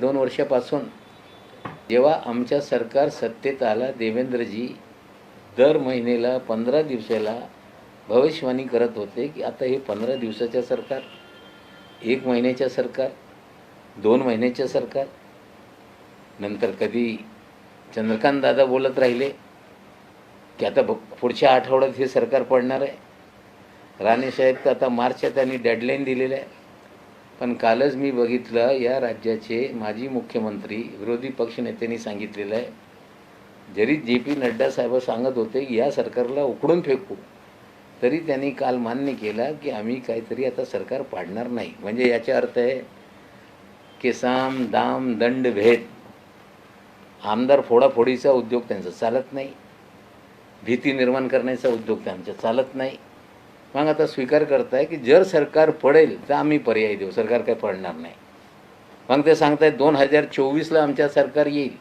दोन वर्षापासून जेव्हा आमच्या सरकार सत्तेत आला देवेंद्रजी दर महिन्याला पंधरा दिवसाला भविष्यवाणी करत होते की आता हे पंधरा दिवसाच्या सरकार एक महिन्याच्या सरकार दोन महिन्याच्या सरकार. नंतर कधी चंद्रकांत दादा बोलत राहिले की आता पुढच्या आठवड्यात हे सरकार पडणार आहे. राणेसाहेब तर आता मार्चच्या त्यांनी डेडलाईन दिलेलं आहे. पण कालच मी बघितलं या राज्याचे माजी मुख्यमंत्री विरोधी पक्षनेत्यांनी सांगितलेलं आहे. जरी जे पी नड्डा साहेब सांगत होते की या सरकारला उकडून फेकू तरी त्यांनी काल मान्य केला की आम्ही काहीतरी आता सरकार पाडणार नाही. म्हणजे याचा अर्थ आहे की साम दाम दंड भेद. आमदार फोडाफोडीचा उद्योग त्यांचा चालत नाही. भीती निर्माण करण्याचा उद्योग त्यांचा चालत नाही. मग आता स्वीकार करताय की जर सरकार पडेल तर आम्ही पर्याय देऊ. सरकार काही पडणार नाही. मग ते सांगतायत दोन हजार चोवीसला आमच्या सरकार येईल.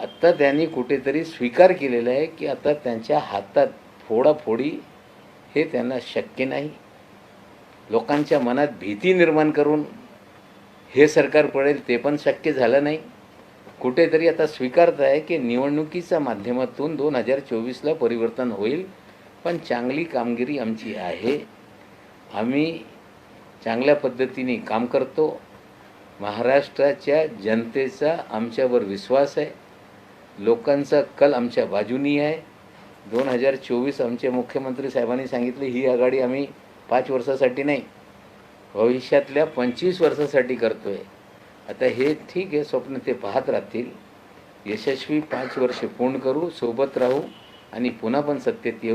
आत्ता त्यांनी कुठेतरी स्वीकार केलेला आहे की आता त्यांच्या हातात फोडाफोडी हे त्यांना शक्य नाही. लोकांच्या मनात भीती निर्माण करून हे सरकार पडेल ते पण शक्य झालं नाही. कुठेतरी आता स्वीकारत आहे की निवडणुकीच्या माध्यमातून दोन हजार चोवीसला परिवर्तन होईल. पण चांगली कामगिरी आमची आहे. आम्ही चांगल्या पद्धतीने काम करतो. महाराष्ट्राच्या जनतेचा आमच्यावर विश्वास आहे. लोकांचा कल आमच्या बाजूनी आहे. दोन हजार चोवीस आमचे मुख्यमंत्री साहेबांनी सांगितले ही आघाडी आम्ही पाच वर्षासाठी नाही भविष्यातल्या पंचवीस वर्षासाठी करतो आहे आता हे ठीक आहे स्वप्न ते पाहत राहतील. यशस्वी पाच वर्षे पूर्ण करू सोबत राहू आणि पुन्हा पण सत्तेत येऊ.